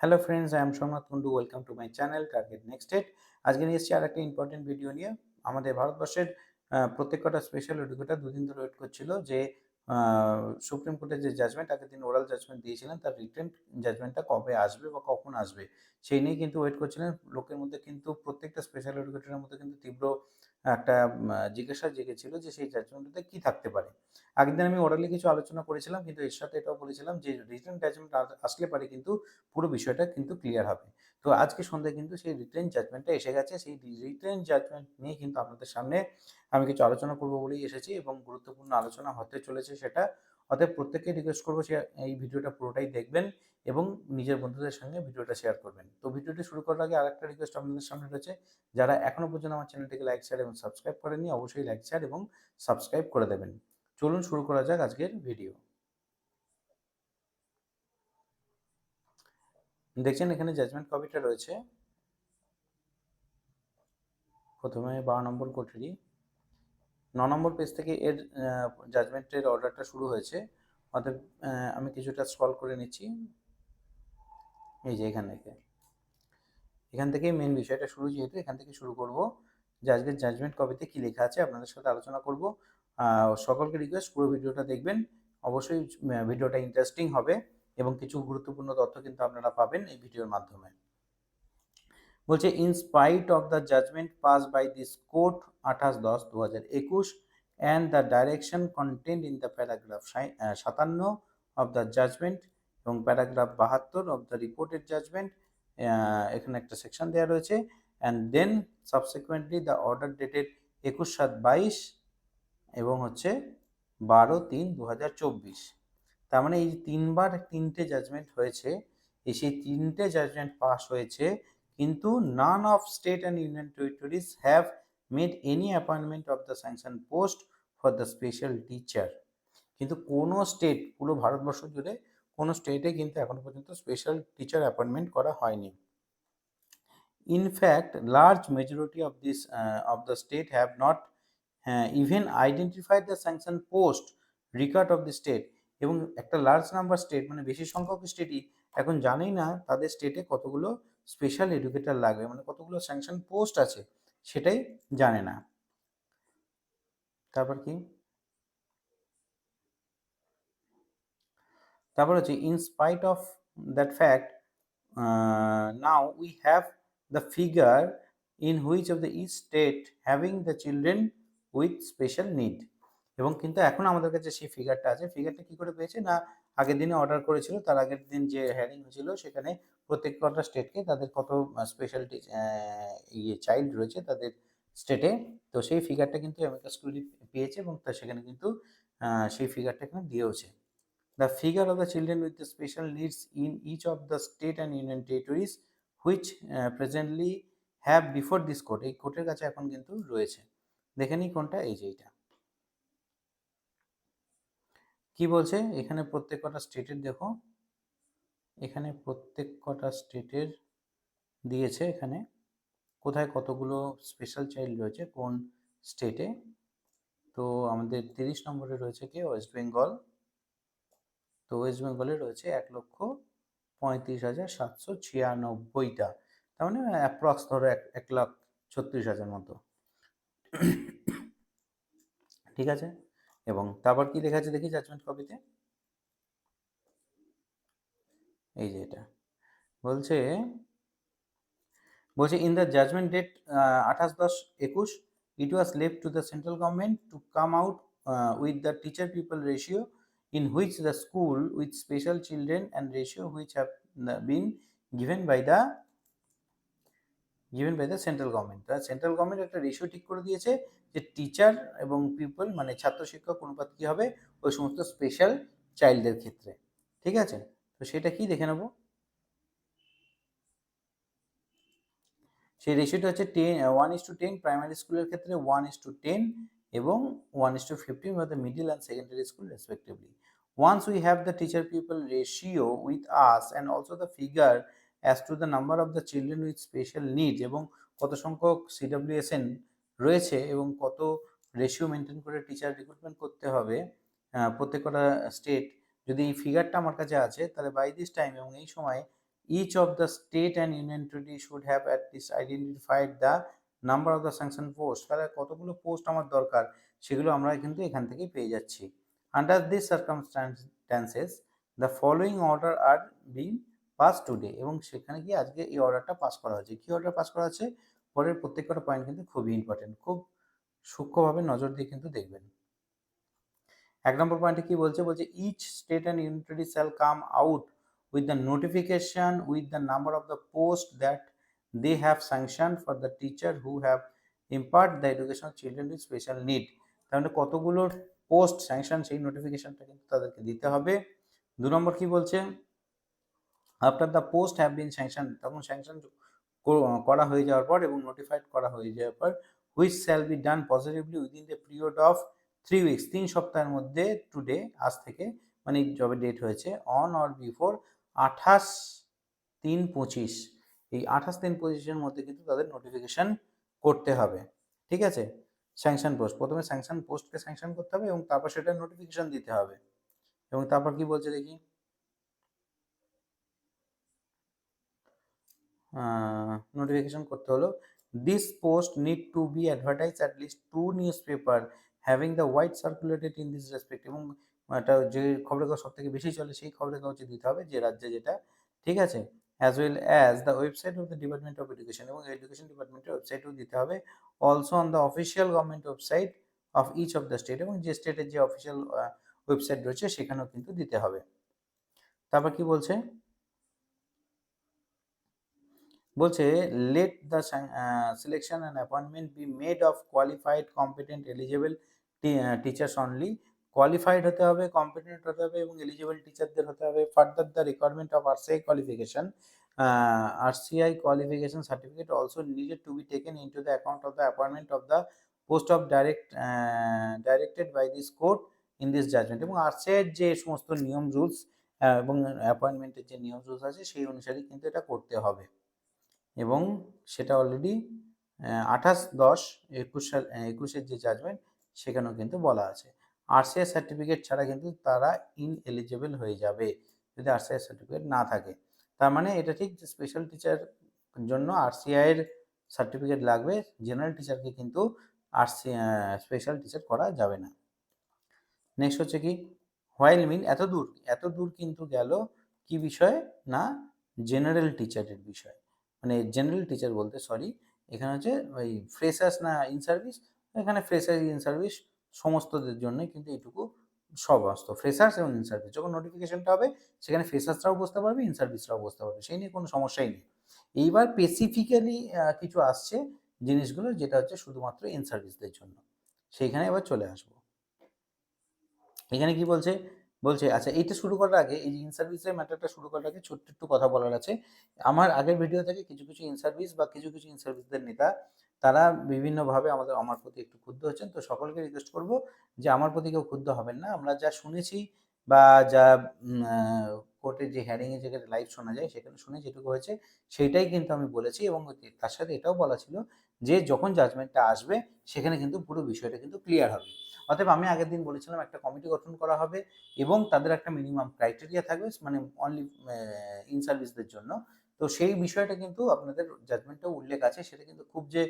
Hello friends I am Somnath Kundu welcome to my channel target next date আজকে নিয়ে এসেছি আর একটা important video নিয়ে। আমাদের ভারতবর্ষের আহ, প্রত্যেক কটা স্পেশাল এডুকেটার দুদিন ধরে ওয়েট করছিল যে সুপ্রিম কোর্টের যে জাজমেন্ট আগের দিন ওরাল জাজমেন্ট দিয়েছিলেন। তার রিটেন জাজমেন্টটা কবে আসবে বা কখন আসবে সেই নিয়ে কিন্তু ওয়েট করছিলেন। লোকের মধ্যে কিন্তু প্রত্যেকটা স্পেশাল এডুকেটরের মধ্যে কিন্তু তীব্র একটা জিজ্ঞাসা জেগেছিল যে সেই জাজমেন্টটাতে কি থাকতে পারে। আগের দিন আমি ওরালি কিছু আলোচনা করেছিলাম, কিন্তু এর সাথে এটাও বলেছিলাম যে রিটার্ন জাজমেন্ট আসলে পারে কিন্তু পুরো বিষয়টা কিন্তু ক্লিয়ার হবে। তো আজকে সন্ধ্যায় কিন্তু সেই রিটার্ন জাজমেন্টটা এসে গেছে। সেই রিটার্ন জাজমেন্ট নিয়ে কিন্তু আপনাদের সামনে আমি কিছু আলোচনা করব বলেই এসেছি এবং গুরুত্বপূর্ণ আলোচনা হতে চলেছে সেটা। অতএব প্রত্যেককে রিকোয়েস্ট করব সে এই ভিডিওটা পুরোটাই দেখবেন এবং নিজের বন্ধুদের সঙ্গে ভিডিওটা শেয়ার করবেন। তো ভিডিওটি শুরু করার আগে আরেকটা রিকোয়েস্ট আপনাদের সামনে রয়েছে, যারা এখনও পর্যন্ত আমার চ্যানেলটিকে লাইক শেয়ার এবং সাবস্ক্রাইব করেননি, অবশ্যই লাইক শেয়ার এবং সাবস্ক্রাইব করে দেবেন। চলুন শুরু করা যাক আজকের ভিডিও দেখছেন এখানে জাজমেন্ট কপিটা রয়েছে। প্রথমে বারো নম্বর কোঠেরই ন নম্বর পেজ থেকে এর জাজমেন্টের অর্ডারটা শুরু হয়েছে। অর্থাৎ আমি কিছুটা স্ক্রল করে নিচ্ছি। এই যে এখান থেকে। এখান থেকে মেন বিষয়টা শুরু, যেহেতু এখান থেকে শুরু করব। যে জাজমেন্ট কপিতে কি লেখা আছে আপনাদের সাথে আলোচনা করব। সকলকে রিকোয়েস্ট পুরো ভিডিওটা দেখবেন। অবশ্যই ভিডিওটা ইন্টারেস্টিং হবে এবং কিছু গুরুত্বপূর্ণ তথ্য কিন্তু আপনারা পাবেন এই ভিডিওর মাধ্যমে। বলছে in spite of the judgement pass by this court আঠাশ দশ দু হাজার একুশ and the direction content in the paragraph সাতান্ন অফ দ্য জাজমেন্ট এবং প্যারাগ্রাফ বাহাত্তর অফ দ্য রিপোর্টেড জাজমেন্ট এখানে একটা সেকশন দেওয়া রয়েছে and then subsequently the order dated একুশ সাত বাইশ এবং হচ্ছে বারো তিন দু হাজার চব্বিশ। তার মানে এই তিনবার তিনটে জাজমেন্ট হয়েছে, এই সেই তিনটে জাজমেন্ট পাস হয়েছে কিন্তু none of state and union territories have made any appointment of the sanction post for the special teacher কিন্তু কোনো স্টেট পুরো ভারতবর্ষ জুড়ে কোনো স্টেটে কিন্তু এখনও পর্যন্ত স্পেশাল টিচার অ্যাপয়েন্টমেন্ট করা হয়নি। Majority of this uh, of the state have not uh, even identified the sanction post record of the state এবং একটা লার্জ নাম্বার স্টেট মানে বেশি সংখ্যক স্টেটই এখন জানেই না তাদের স্টেটে কতগুলো স্পেশাল এডুকেটর লাগবে মানে কতগুলো স্যাংশন পোস্ট আছে সেটাই জানে না। তারপর কি? তারপর হচ্ছে in spite of that fact now we have the figure in which of the each state having the children with special need এবং কিন্তু এখন আমাদের কাছে সেই ফিগারটা আছে। ফিগারটা কি করে পেয়েছে? না আগের দিনে অর্ডার করেছিল, তার আগের দিন যে হ্যারিং হয়েছিল সেখানে প্রত্যেক কটা স্টেটকে তাদের কত স্পেশাল ইয়ে চাইল্ড রয়েছে তাদের স্টেটে তো সেই ফিগারটা কিন্তু আমেরিকা স্কুলই পেয়েছে এবং তা সেখানে কিন্তু সেই ফিগারটা এখানে দিয়েওছে। The figure of the children with special needs in each of the state and union territories which presently have before this court এই কোর্টের কাছে এখন কিন্তু রয়েছে। দেখে নিই কোনটা, এই যে এইটা। কি বলছে? এখানে প্রত্যেক কটা স্টেটের দেখো। এখানে প্রত্যেক কটা স্টেটের দিয়েছে এখানে। কোথায় কতগুলো স্পেশাল চাইল্ড রয়েছে, কোন স্টেটে? তো আমাদের তিরিশ নম্বরে রয়েছে কি? ওয়েস্ট বেঙ্গল তো ওয়েস্ট বেঙ্গলে রয়েছে এক লক্ষ পঁয়ত্রিশ হাজার সাতশো ছিয়ানব্বইটা। তার মানে অ্যাপ্রক্স ধরো এক এক লাখ ছত্রিশ হাজার মতো। ঠিক আছে? এবং তারপর কি লেখা আছে দেখি জাজমেন্ট কপিতে এই যে এটা। বলছে বলছে ইন দ্য জাজমেন্ট ডেট আঠাশ দশ একুশ it was left to the central government to come out with the teacher people ratio which the school with special children and ratio which have been given by the, given by the central government. the central government একটা ratio ঠিক করে দিয়েছে যে teacher এবং people মানে ছাত্র শিক্ষক, অনুপাত কী হবে? ওই সমস্ত স্পেশাল চাইল্ডদের ক্ষেত্রে। ঠিক আছে? তো সেটা কি দেখে নেব? সেই রেশিওটা হচ্ছে ten one is to ten primary স্কুলের ক্ষেত্রে ওয়ান ইস টু টেন এবং one is to fifteen the middle and secondary school respectively Once we have the teacher people ratio with us and also the figure as to the number of the children with special needs এবং কত সংখ্যক CWSN রয়েছে এবং কত ratio maintain করে teacher recruitment করতে হবে প্রত্যেকটা স্টেট যদি এই ফিগারটা আমার কাছে আছে, তাহলে বাই দিস টাইম এবং এই সময় each of the state and union treaty should have at least identified the number of the sanction post তাহলে কতগুলো পোস্ট আমার দরকার, সেগুলো আমরা কিন্তু এখান থেকেই পেয়ে যাচ্ছি। Under this circumstances the following order are being pass today এবং সেখানে গিয়ে আজকে এই অর্ডারটা পাস করা হয়েছে। কী অর্ডার পাস করা হচ্ছে পরের প্রত্যেকটা পয়েন্ট কিন্তু খুবই ইম্পর্টেন্ট খুব সূক্ষ্মভাবে নজর দিয়ে কিন্তু দেখবেন। এক নম্বর পয়েন্টে কি বলছে? বলছে each state and unity shall come out with the notification with the number of the post that have sanctioned for the teacher who have impart the education of children with special need. তাহলে কতগুলো post sanction সেই নোটিফিকেশনটা কিন্তু তাদেরকে দিতে হবে। দু নম্বর কি বলছে? After the post have been sanction তখন স্যাংশন করা হয়ে যাওয়ার পর এবং নোটিফাইড করা হয়ে যাওয়ার পর which shall be done positively within the period of three weeks তিন সপ্তাহের মধ্যে টুডে আজ থেকে মানে জবে ডেট হয়েছে অন অর বিফোর আঠাশ তিন পঁচিশ। এই আঠাশ তিন পঁচিশের মধ্যে কিন্তু তাদের নোটিফিকেশান করতে হবে। ঠিক আছে? স্যাংশন পোস্ট প্রথমে স্যাংশন পোস্টকে স্যাংশন করতে হবে এবং তারপর সেটা নোটিফিকেশান দিতে হবে। এবং তারপর কি বলছে দেখি? নোটিফিকেশন করতে হলো। This post need to be advertise at least two newspaper having the wide circulated in this respect এবং এটা যে খবরের কাগজ সব থেকে বেশি চলে সেই খবরের কাগজে দিতে হবে যে রাজ্যে যেটা, ঠিক আছে? As well as the website of the department of education এবং এডুকেশন ডিপার্টমেন্টের ওয়েবসাইটও দিতে হবে। Also on the official government website of each of the state এবং যে স্টেটের যে অফিসিয়াল ওয়েবসাইট রয়েছে সেখানেও কিন্তু দিতে হবে। তারপর কি বলছে? বলছে let the selection and appointment be made of qualified competent eligible teachers only qualified হতে হবে কম্পিটেন্ট হতে হবে এবং এলিজিবল টিচারদের হতে হবে। Further the requirement of RCI qualification RCI qualification certificate also needed to be taken into the account of the appointment of the post of direct directed by this court in this judgement এবং আরসিআইয়ের যে সমস্ত নিয়ম rules এবং অ্যাপয়েন্টমেন্টের যে নিয়ম rules আছে, সেই অনুসারে কিন্তু এটা করতে হবে। এবং সেটা অলরেডি আঠাশ দশ একুশ সাল একুশের যে জাজমেন্ট সেখানেও কিন্তু বলা আছে। আরসিআই সার্টিফিকেট ছাড়া কিন্তু তারা ইন এলিজেবল হয়ে যাবে যদি আরসিআই সার্টিফিকেট না থাকে। তার মানে এটা ঠিক যে স্পেশাল টিচার জন্য আরসিআইয়ের সার্টিফিকেট লাগবে জেনারেল টিচারকে কিন্তু আরসি স্পেশাল টিচার করা যাবে না। নেক্সট হচ্ছে কি? হোয়াইল মিন এত দূর এত দূর কিন্তু গেল কি বিষয়? না জেনারেল টিচারের বিষয়। মানে জেনারেল টিচার বলতে সরি এখানে হচ্ছে ওই ফ্রেশার্স না ইন সার্ভিস এখানে ফ্রেশার্স ইন সার্ভিস সমস্তদের জন্যই কিন্তু এইটুকু সমস্ত ফ্রেশার্স এবং ইন সার্ভিস যখন নোটিফিকেশনটা হবে, সেখানে ফ্রেশার্সরাও বসতে পারবে ইন সার্ভিসরাও বসতে পারবে, সেই নিয়ে কোনো সমস্যাই নেই। এইবার স্পেসিফিক্যালি কিছু আসছে জিনিসগুলো, যেটা হচ্ছে শুধুমাত্র ইন সার্ভিসদের জন্য। সেইখানে এবার চলে আসব। এখানে কি বলছে? বলছে আচ্ছা এইটা শুরু করার আগে, এই যে ইন সার্ভিসের ম্যাটারটা শুরু করার আগে ছোট্ট একটু কথা বলার আছে। আমার আগের ভিডিও থেকে কিছু কিছু ইন সার্ভিস বা কিছু কিছু ইন সার্ভিসদের নেতা, তারা বিভিন্নভাবে আমাদের, আমার প্রতি একটু ক্ষুব্ধ হচ্ছেন। তো সকলকে রিকোয়েস্ট করব যে, আমার প্রতি কেউ ক্ষুব্ধ হবেন না। আমরা যা শুনেছি বা যা কোর্টের যে হ্যারিংয়ে যেখানে লাইভ শোনা যায়, সেখানে শুনে যেটুকু হয়েছে। সেইটাই কিন্তু আমি বলেছি এবং তার সাথে এটাও বলা ছিল যে, যখন জাজমেন্টটা আসবে, সেখানে কিন্তু পুরো বিষয়টা কিন্তু ক্লিয়ার হবে। অতএব আমি আগের দিন বলেছিলাম একটা কমিটি গঠন করা হবে এবং তাদের একটা মিনিমাম ক্রাইটেরিয়া থাকবে মানে অনলি ইন সার্ভিসদের জন্য। তো সেই বিষয়টা কিন্তু আপনাদের জাজমেন্টেও উল্লেখ আছে, সেটা কিন্তু খুব যে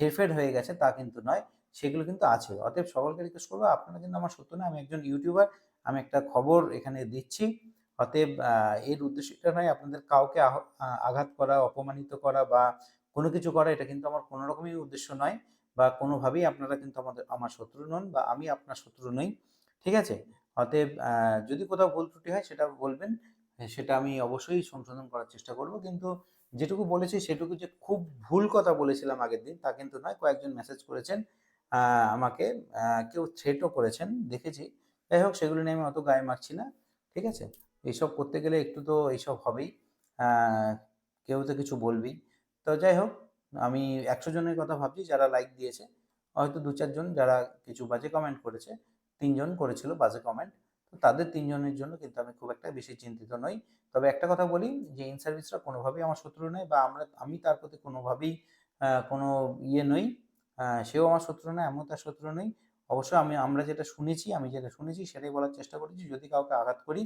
হেরফের হয়ে গেছে তা কিন্তু নয়, সেগুলো কিন্তু আছে। অতএব সকলকে রিকোয়েস্ট করব, আপনারা কিন্তু আমার সত্য না আমি একজন ইউটিউবার আমি একটা খবর এখানে দিচ্ছি। অতএব এর উদ্দেশ্যটা নয়, আপনাদের কাউকে আঘাত করা, অপমানিত করা বা কোনো কিছু করা, এটা কিন্তু আমার কোনো রকমই উদ্দেশ্য নয়। বা কোনোভাবেই আপনারা কিন্তু আমাদের, আমার শত্রু নন বা আমি আপনার শত্রু নই, ঠিক আছে? অতএব যদি কোথাও ভুল ত্রুটি হয় সেটা বলবেন সেটা আমি অবশ্যই সংশোধন করার চেষ্টা করব। কিন্তু যেটুকু বলেছি সেটুকু যে খুব ভুল কথা বলেছিলাম আগের দিন, তা কিন্তু নয়। কয়েকজন মেসেজ করেছেন আমাকে কেউ থ্রেটও করেছেন, দেখেছি। যাই হোক, সেগুলো নিয়ে আমি অত গায়ে মারছি না, ঠিক আছে? এইসব করতে গেলে একটু তো এইসব হবেই কেউ তো কিছু বলবেই। তো যাই হোক আমি একশো জনের কথা ভাবছি যারা লাইক দিয়েছে। হয়তো দু চারজন যারা কিছু বাজে কমেন্ট করেছে, তিনজন করেছিল বাজে কমেন্ট তো তাদের তিনজনের জন্য কিন্তু আমি খুব একটা বেশি চিন্তিত নই। তবে একটা কথা বলি যে ইন সার্ভিসরা কোনোভাবেই আমার শত্রু নয় বা আমরা, আমি তার প্রতি কোনোভাবেই কোনো ইয়ে নই। সেও আমার শত্রু নয়, আমিও তার শত্রু নই। অবশ্য আমি, আমরা যেটা শুনেছি, আমি যেটা শুনেছি সেটাই বলার চেষ্টা করেছি। যদি কাউকে আঘাত করি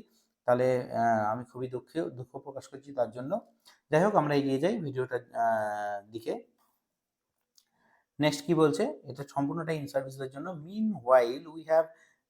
তাহলে আমি খুবই দুঃখে, দুঃখ প্রকাশ করছি তার জন্য। যাই হোক, আমরা এগিয়ে যাই ভিডিওটার দিকে। নেক্সট কি বলছে? এটা সম্পূর্ণটা ইন সার্ভিসের জন্য। Meanwhile we have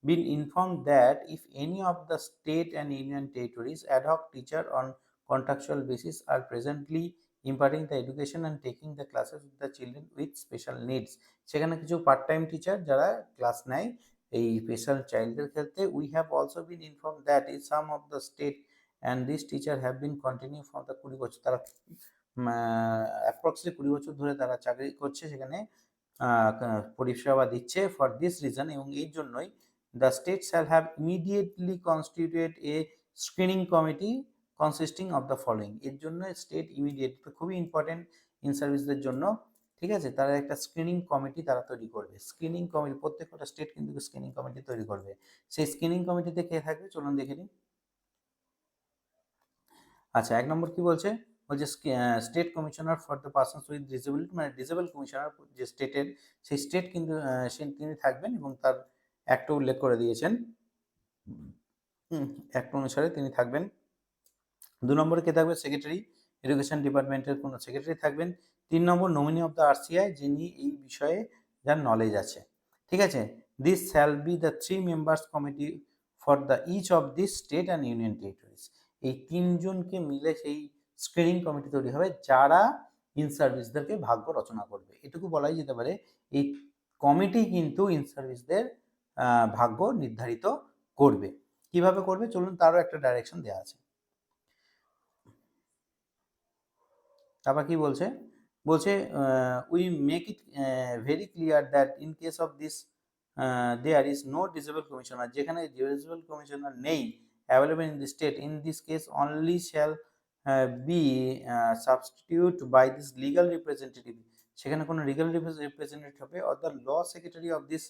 been inform that if any of the state and union territories ad hoc teacher on contractual basis are presently imparting the education and taking the classes with the children with special needs সেখানে কিছু part time teacher যারা class নেয় এই special চাইল্ডদের ক্ষেত্রে we have also been inform that is some of the state and this teacher have been continue for the কুড়ি বছর, তারা অ্যাপ্রক্সলি কুড়ি বছর ধরে তারা চাকরি করছে সেখানে পরিষেবা দিচ্ছে ফর দিস রিজন এবং এই জন্যই the state shall have immediately constitute a screening committee consisting of the following এর জন্য স্টেট ইমিডিয়েট খুবই ইম্পর্টেন্ট ইন সার্ভিসদের জন্য ঠিক আছে? তারা একটা স্ক্রিনিং কমিটি তারা তৈরি করবে। স্ক্রিনিং কমিটি প্রত্যেকটা স্টেট কিন্তু স্ক্রিনিং কমিটি তৈরি করবে। সেই স্ক্রিনিং কমিটিতে কে থাকবে? চলুন দেখে নিই। আচ্ছা এক নম্বর কি বলছে? বলছে state commissioner for the persons with disability মানে ডিসেবল কমিশনার যে স্টেটের সেই স্টেট কিন্তু সে, তিনি থাকবেন এবং তার একটা উল্লেখ করে দিয়েছেন। একটা অনুসারে তিনি থাকবেন। দু নম্বরে কে থাকবে? সেক্রেটারি এডুকেশন ডিপার্টমেন্টের কোনো সেক্রেটারি থাকবেন। তিন নম্বর নমিনি অফ দ্য আরসিআই যিনি এই বিষয়ে যার নলেজ আছে। ঠিক আছে? This shall be the three members committee for the each of this state and union territories এই তিনজনকে মিলে সেই স্ক্রিনিং কমিটি তৈরি হবে, যারা ইন সার্ভিসদেরকে ভাগ্য রচনা করবে। এটুকু বলাই যেতে পারে, এই কমিটি কিন্তু ইন সার্ভিসদের ভাগ্য নির্ধারিত করবে। কীভাবে করবে? চলুন তারও একটা ডাইরেকশন দেওয়া আছে। তারপর কি বলছে? বলছে we make it very clear that in case of this there is no disable commissioner যেখানে ডিসেবল কমিশনার নেই available in the state in this case only shall be substitute by this legal representative সেখানে কোনো legal representative হবে or the law secretary of this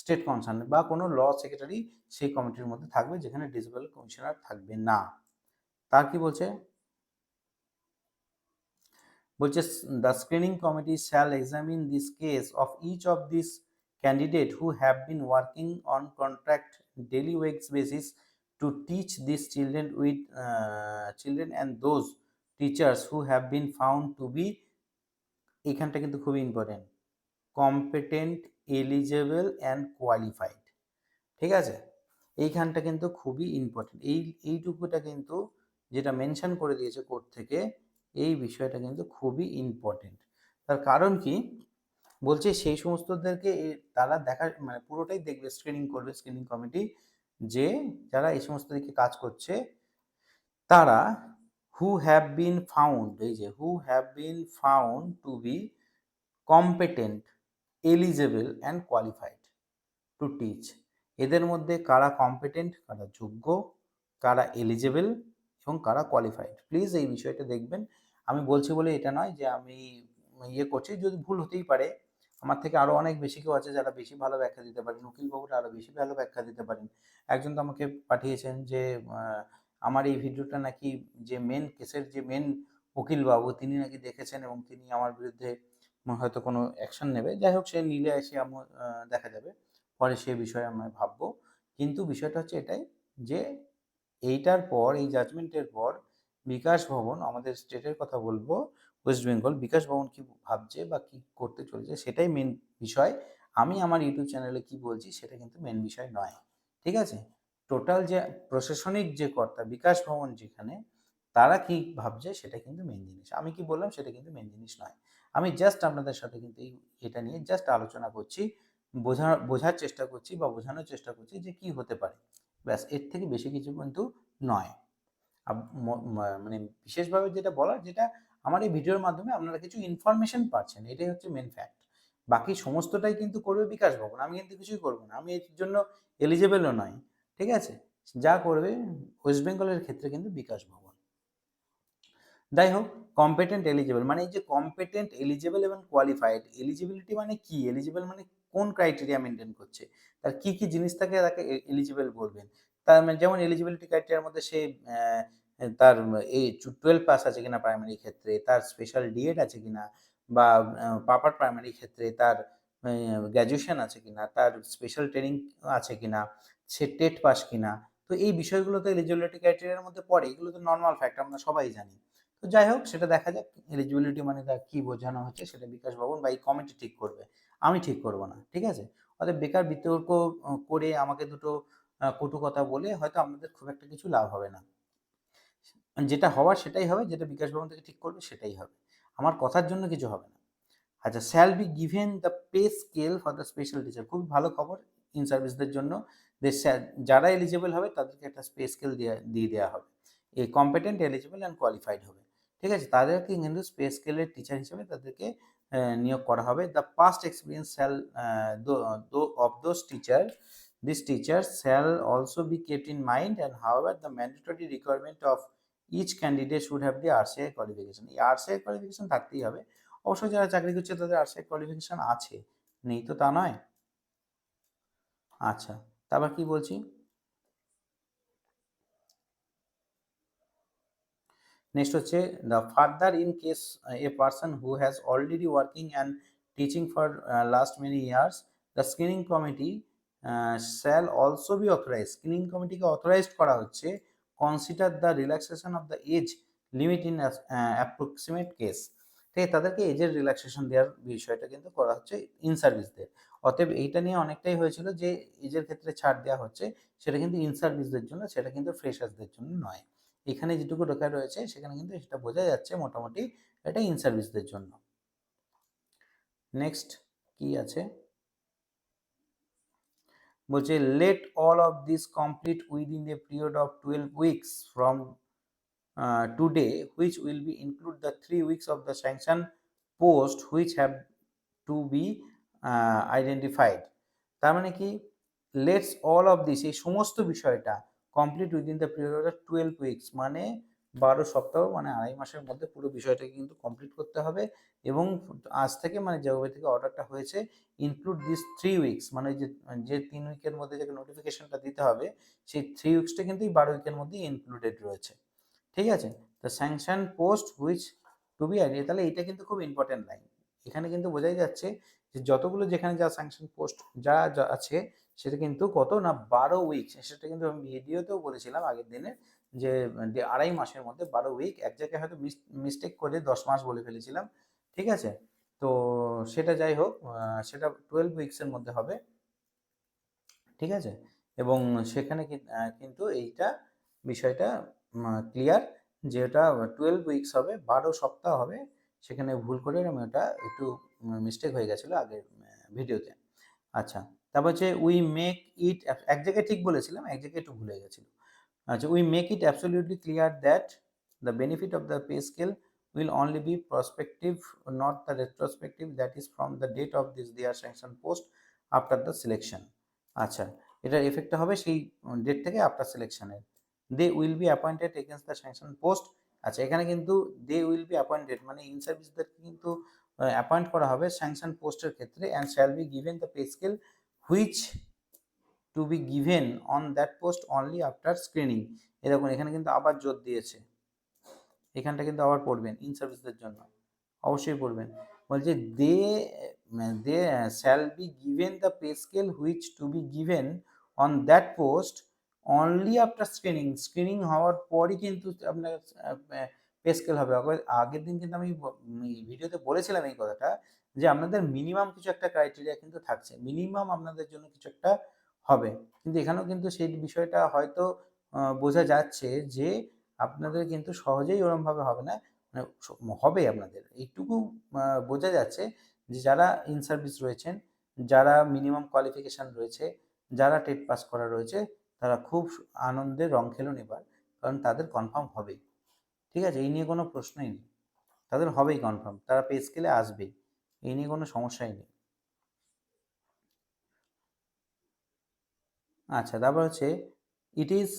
state concern বা কোনো ল secretary সেই কমিটির মধ্যে থাকবে, যেখানে ডিসেবল কমিশনার থাকবে না। তার কি বলছে? বলছে the screening committee shall examine this case of each of this candidate who have been working on contract daily wages basis to teach this children with children and those teachers who have been found to be এখানটা কিন্তু খুবই important competent eligible and qualified ঠিক আছে? এইখানটা কিন্তু খুবই important এই, এইটুকুটা কিন্তু যেটা মেনশন করে দিয়েছে কোর্ট থেকে এই বিষয়টা কিন্তু খুবই ইম্পর্টেন্ট তার কারণ কি? বলছে সেই সমস্তদেরকে তারা দেখা মানে পুরোটাই দেখবে স্ক্রিনিং করবে স্ক্রিনিং কমিটি যে যারা এই সমস্ত দিকে কাজ করছে, তারা হু হ্যাভ বিন ফাউন্ড এই যে who have been found to be competent eligible and qualified to teach এদের মধ্যে কারা কম্পিটেন্ট কারা যোগ্য, কারা এলিজেবল এবং কারা কোয়ালিফাইড প্লিজ এই বিষয়টা দেখবেন। আমি বলছি বলে এটা নয় যে আমি ইয়ে করছি, যদি ভুল হতেই পারে, আমার থেকে আরও অনেক বেশি কেউ আছে যারা বেশি ভালো ব্যাখ্যা দিতে পারেন উকিল বাবুরা আরও বেশি ভালো ব্যাখ্যা দিতে পারেন। একজন তো আমাকে পাঠিয়েছেন যে আমার এই ভিডিওটা নাকি যে মেন কেসের যে মেন উকিল বাবু তিনি নাকি দেখেছেন এবং তিনি আমার বিরুদ্ধে হয়তো কোনো অ্যাকশন নেবে। যাই হোক, সে নিলে এসে আমার দেখা যাবে। পরে সে বিষয়ে আমরা ভাববো। কিন্তু বিষয়টা হচ্ছে এটাই যে, এইটার পর, এই জাজমেন্টের পর বিকাশ ভবন, আমাদের স্টেটের কথা বলব ওয়েস্ট বেঙ্গল বিকাশ ভবন কি ভাবছে বা কি করতে চলেছে সেটাই মেন বিষয়। আমি আমার ইউটিউব চ্যানেলে কি বলছি সেটা কিন্তু মেন বিষয় নয়, ঠিক আছে? টোটাল যে প্রশাসনিক যে কর্তা, বিকাশ ভবন যেখানে, তারা কি ভাবছে সেটা কিন্তু মেন জিনিস। আমি কি বললাম সেটা কিন্তু মেন জিনিস নয়। আমি জাস্ট আপনাদের সাথে কিন্তু এই এটা নিয়ে জাস্ট আলোচনা করছি, বোঝা, বোঝার চেষ্টা করছি বা বোঝানোর চেষ্টা করছি যে কি হতে পারে। ব্যাস, এর থেকে বেশি কিছু কিন্তু নয়। মানে বিশেষভাবে যেটা বলার, যেটা আমার এই ভিডিওর মাধ্যমে আপনারা কিছু ইনফরমেশন পাচ্ছেন, এটাই হচ্ছে মেন ফ্যাক্ট বাকি সমস্তটাই কিন্তু করবে বিকাশ ভবন, আমি কিন্তু কিছুই করব না, আমি এর জন্য এলিজেবেলও নয় ঠিক আছে? যা করবে ওয়েস্ট বেঙ্গলের ক্ষেত্রে কিন্তু বিকাশ ভবন। যাই হোক কম্পিটেন্ট এলিজেবল মানে এই যে কম্পিটেন্ট এলিজেবল এবং কোয়ালিফাইড এলিজিবিলিটি মানে কি? এলিজেবল মানে কোন ক্রাইটেরিয়া মেনটেন করছে? তার কি কি জিনিস থাকে তাকে এলিজিবল বলবেন তার মানে যেমন এলিজিবিলিটি ক্রাইটেরিয়ার মধ্যে সে তার এই টুয়েলভ পাস আছে কিনা প্রাইমারি ক্ষেত্রে, তার স্পেশাল ডিএড আছে কিনা বা পাপার প্রাইমারি ক্ষেত্রে তার গ্র্যাজুয়েশন আছে কিনা, তার স্পেশাল ট্রেনিং আছে কিনা, সে টেট পাস কিনা, তো এই বিষয়গুলো তো এলিজিবিলিটি ক্রাইটেরিয়ার মধ্যে পড়ে, এগুলো তো নর্মাল ফ্যাক্ট আমরা সবাই জানি। তো যাই হোক, সেটা দেখা যাক এলিজিবিলিটি মানে তা কি বোঝানো হচ্ছে সেটা বিকাশ ভবন বা এই কমিটি ঠিক করবে। আমি ঠিক করব না, ঠিক আছে? অতএব বেকার বিতর্ক করে আমাকে দুটো কটু কথা বলে হয়তো আমাদের খুব একটা কিছু লাভ হবে না। যেটা হওয়ার সেটাই হবে, যেটা বিকাশ ভবন থেকে ঠিক করবে সেটাই হবে। আমার কথার জন্য কিছু হবে না। আচ্ছা shall be given the pay scale for the special teacher খুব ভালো খবর ইন সার্ভিসদের জন্য। যারা এলিজিবল হবে তাদেরকে একটা পে স্কেল দিয়ে দেওয়া হবে। এই কম্পিটেন্ট এলিজিবল অ্যান্ড কোয়ালিফাইড হবে। ঠিক আছে? তাদেরকে কিন্তু পে স্কেলের টিচার হিসেবে তাদেরকে নিয়োগ করা হবে। The past experience shall of those teacher this teacher shall also be kept in mind and however the mandatory requirement of each candidate should have the RCI qualification এই আরসিআই কোয়ালিফিকেশন থাকতেই হবে। অবশ্যই যারা চাকরি করছে, তাদের আরসিআই কোয়ালিফিকেশন আছে। নেই তো তা নয়। আচ্ছা তারপর কি বলছি? নেক্সট হচ্ছে the further in case a person who has already working and teaching for last many years the screening committee shall also be authorize screening কমিটিকে অথরাইজড করা হচ্ছে। Consider the relaxation of the age limit in approximate case ঠিক আছে, তাদেরকে এজের relaxation দেওয়ার বিষয়টা কিন্তু করা হচ্ছে ইন সার্ভিসদের অতএব এইটা নিয়ে অনেকটাই হয়েছিল যে এজের ক্ষেত্রে ছাড় দেওয়া হচ্ছে, সেটা কিন্তু ইন সার্ভিসদের জন্য, সেটা কিন্তু ফ্রেশার্সদের জন্য নয়। এখানে যেটুকু ঢোকা রয়েছে, সেখানে কিন্তু সেটা বোঝা যাচ্ছে মোটামুটি এটা ইন সার্ভিসদের জন্য। নেক্সট কি আছে? বলছে let all of this complete within a period of twelve weeks from today which will be include the three weeks of the sanction post which have to be identified তার মানে কি? Let's all of this এই সমস্ত বিষয়টা complete within the period of the twelve weeks মানে বারো সপ্তাহ মানে আড়াই মাসের মধ্যে পুরো বিষয়টাকে কিন্তু কমপ্লিট করতে হবে এবং আজ থেকে মানে যেভাবে থেকে অর্ডারটা হয়েছে ইনক্লুড দিস থ্রি উইকস মানে যে যে তিন উইকের মধ্যে যে নোটিফিকেশনটা দিতে হবে, সেই থ্রি উইকসটা কিন্তু এই বারো উইকের মধ্যেই ইনক্লুডেড রয়েছে। ঠিক আছে? The sanction post which to be idea তাহলে এটা কিন্তু খুব ইম্পর্টেন্ট লাইন এখানে কিন্তু বোঝাই যাচ্ছে যে যতগুলো যেখানে যা স্যাংশন পোস্ট যা আছে, সেটা কিন্তু কত না বারো উইক সেটা কিন্তু আমি ভিডিওতেও বলেছিলাম আগের দিনে যে আড়াই মাসের মধ্যে বারো উইক এক জায়গায় হয়তো মিস্টেক করে দশ মাস বলে ফেলেছিলাম, ঠিক আছে? তো সেটা যাই হোক সেটা টুয়েলভ উইকসের মধ্যে হবে, ঠিক আছে? এবং সেখানে কিন্তু এইটা বিষয়টা ক্লিয়ার যে ওটা টুয়েলভ উইকস হবে, বারো সপ্তাহ হবে, সেখানে ভুল করে আমি ওটা একটু মিস্টেক হয়ে গেছিল আগের ভিডিওতে আচ্ছা তারপর হচ্ছে উই মেক ইট এক জায়গায় ঠিক বলেছিলাম, এক জায়গায় একটু ভুলে গেছিল। আচ্ছা we make it absolutely clear that the benefit of the pay scale will only be prospective, not the retrospective, that is from the date of this, their sanction post after the selection. আচ্ছা এটার এফেক্টটা হবে সেই date থেকে after সিলেকশনের they will be appointed against the sanction post আচ্ছা এখানে কিন্তু they will be appointed মানে in সার্ভিসদেরকে কিন্তু অ্যাপয়েন্ট করা হবে স্যাংশন পোস্টের ক্ষেত্রে and shall be given the pay scale which to be given on that post only after screening এরকম এখানে কিন্তু আবার জোর দিয়েছে। এখানটা কিন্তু আবার পড়বেন ইন সার্ভিসদের জন্য। অবশ্যই পড়বেন। বলছে they they shall be given the pay scale which to be given on that post only after screening screening হওয়ার পরই কিন্তু আপনার পে স্কেল হবে। আগের দিন কিন্তু আমি ভিডিওতে বলেছিলাম এই কথাটা যে, আপনাদের মিনিমাম কিছু একটা ক্রাইটেরিয়া কিন্তু থাকছে। মিনিমাম আপনাদের জন্য কিছু একটা হবে। কিন্তু এখানেও কিন্তু সেই বিষয়টা হয়তো বোঝা যাচ্ছে যে আপনাদের কিন্তু সহজেই ওরমভাবে হবে না। মানে হবে আপনাদের। এইটুকু বোঝা যাচ্ছে যে যারা ইন সার্ভিস রয়েছেন, যারা মিনিমাম কোয়ালিফিকেশান রয়েছে, যারা টেট পাস করা রয়েছে, তারা খুব আনন্দে রং খেলুন এবার, কারণ তাদের কনফার্ম হবেই। ঠিক আছে? এই নিয়ে কোনো প্রশ্নই নেই। তাদের হবেই কনফার্ম তারা পে স্কেলে আসবেই। এই নিয়ে কোনো সমস্যাই নেই। আচ্ছা তারপর হচ্ছে it is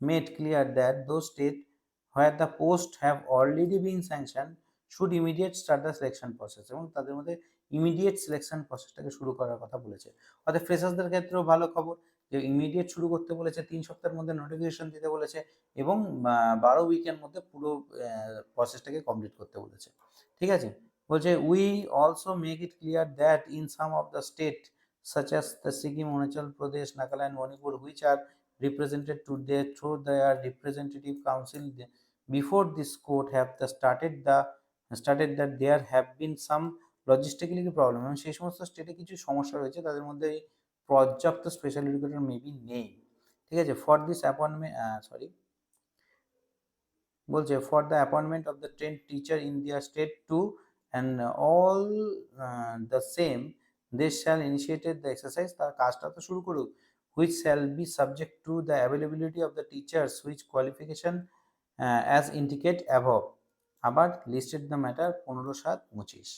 made clear that though state where the post have already been sanction should immediate start the selection process এবং তাদের মধ্যে ইমিডিয়েট সিলেকশন প্রসেসটাকে শুরু করার কথা বলেছে। অর্থাৎ ফ্রেশার্সদের ক্ষেত্রেও ভালো খবর যে ইমিডিয়েট শুরু করতে বলেছে, তিন সপ্তাহের মধ্যে নোটিফিকেশন দিতে বলেছে এবং বারো উইকের মধ্যে পুরো প্রসেসটাকে কমপ্লিট করতে বলেছে। ঠিক আছে? বলছে we also make it clear that in some of the state such as the Sikkim, Arunachal Pradesh, Nagaland, Manipur, which are represented to their through their representative council before this court have the started the started that there have been some logistically problem এবং সেই সমস্ত স্টেটে কিছু সমস্যা রয়েছে তাদের মধ্যে পর্যাপ্ত স্পেশাল এডুকেটর মেবি নেই ঠিক আছে ফর দিস অ্যাপয়েন্টমেন্ট সরি বলছে for the appointment of the train teacher in their state to and all the same they shall initiated the exercise তার কাজটা তো শুরু করুক। Which shall be subject to the availability of the teachers which qualification as indicate above আবার listed the matter পনেরো সাত পঁচিশ।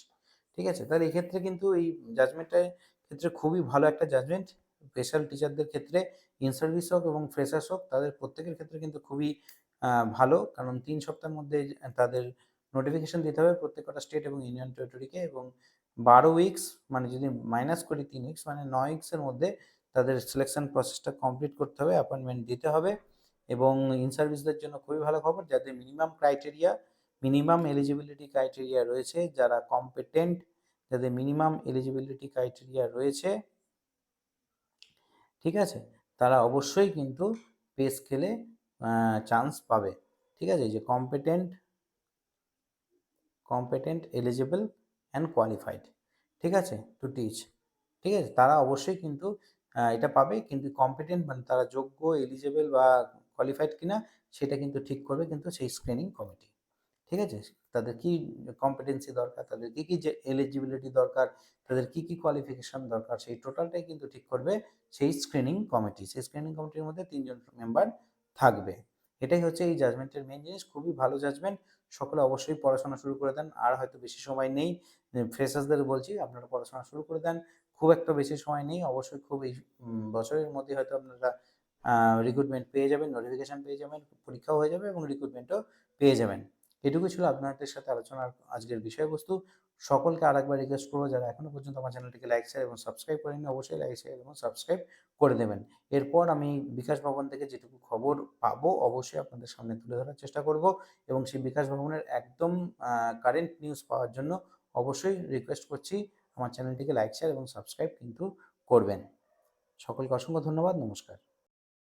ঠিক আছে? তাহলে এক্ষেত্রে কিন্তু এই জাজমেন্টটার ক্ষেত্রে খুবই ভালো একটা জাজমেন্ট স্পেশাল টিচারদের ক্ষেত্রে ইন সার্ভিস হোক এবং ফ্রেশার্স হোক, তাদের প্রত্যেকের ক্ষেত্রে কিন্তু খুবই ভালো। কারণ তিন সপ্তাহের মধ্যে তাদের নোটিফিকেশন দিতে হবে প্রত্যেকটা স্টেট এবং ইউনিয়ন টেরিটরিকে এবং বারো উইকস মানে যদি মাইনাস করি তিন উইকস মানে নয় উইক্সের মধ্যে তাদের সিলেকশন প্রসেসটা কমপ্লিট করতে হবে অ্যাপয়েন্টমেন্ট দিতে হবে এবং ইন সার্ভিসদের জন্য খুবই ভালো খবর, যাদের minimum criteria minimum eligibility criteria রয়েছে, যারা কম্পিটেন্ট যাদের মিনিমাম এলিজিবিলিটি ক্রাইটেরিয়া রয়েছে, ঠিক আছে? তারা অবশ্যই কিন্তু পে স্কেলে চান্স পাবে, ঠিক আছে? যে competent competent eligible and qualified ঠিক আছে? টু টিচ ঠিক আছে? তারা অবশ্যই কিন্তু এটা পাবে, কিন্তু কম্পিটেন্ট মানে তারা যোগ্য এলিজেবল বা কোয়ালিফাইড কিনা, সেটা কিন্তু ঠিক করবে কিন্তু সেই স্ক্রিনিং কমিটি ঠিক আছে? তাদের কি কম্পিটেন্সি দরকার? তাদের কি কি যে এলিজিবিলিটি দরকার? তাদের কি কি কোয়ালিফিকেশন দরকার? সেই টোটালটাই কিন্তু ঠিক করবে সেই স্ক্রিনিং কমিটি সেই স্ক্রিনিং কমিটির মধ্যে তিনজন মেম্বার থাকবে। এটাই হচ্ছে এই জাজমেন্টের মেন জিনিস। খুবই ভালো জাজমেন্ট সকলে অবশ্যই পড়াশোনা শুরু করে দেন। আর হয়তো বেশি সময় নেই। ফ্রেশার্সদের বলছি, আপনারা পড়াশোনা শুরু করে দেন। খুব একটা বেশি সময় নেই। অবশ্যই খুব এই বছরের মধ্যে হয়তো আপনারা রিক্রুটমেন্ট পেয়ে যাবেন নোটিফিকেশান পেয়ে যাবেন, পরীক্ষাও হয়ে যাবে এবং রিক্রুটমেন্টও পেয়ে যাবেন। এটুকু ছিল আপনাদের সাথে আলোচনার আজকের বিষয়বস্তু। সকলকে আর একবার রিকোয়েস্ট করব যারা এখনও পর্যন্ত আমার চ্যানেলটিকে লাইক শেয়ার এবং সাবস্ক্রাইব করেনি অবশ্যই লাইক শেয়ার এবং সাবস্ক্রাইব করে দেবেন। এরপর আমি বিকাশ ভবন থেকে যেটুকু খবর পাবো, অবশ্যই আপনাদের সামনে তুলে ধরার চেষ্টা করব এবং সেই বিকাশ ভবনের একদম কারেন্ট নিউজ পাওয়ার জন্য অবশ্যই রিকোয়েস্ট করছি, আমার চ্যানেলটিকে লাইক শেয়ার এবং সাবস্ক্রাইব কিন্তু করবেন। সকলকে অসংখ্য ধন্যবাদ, নমস্কার।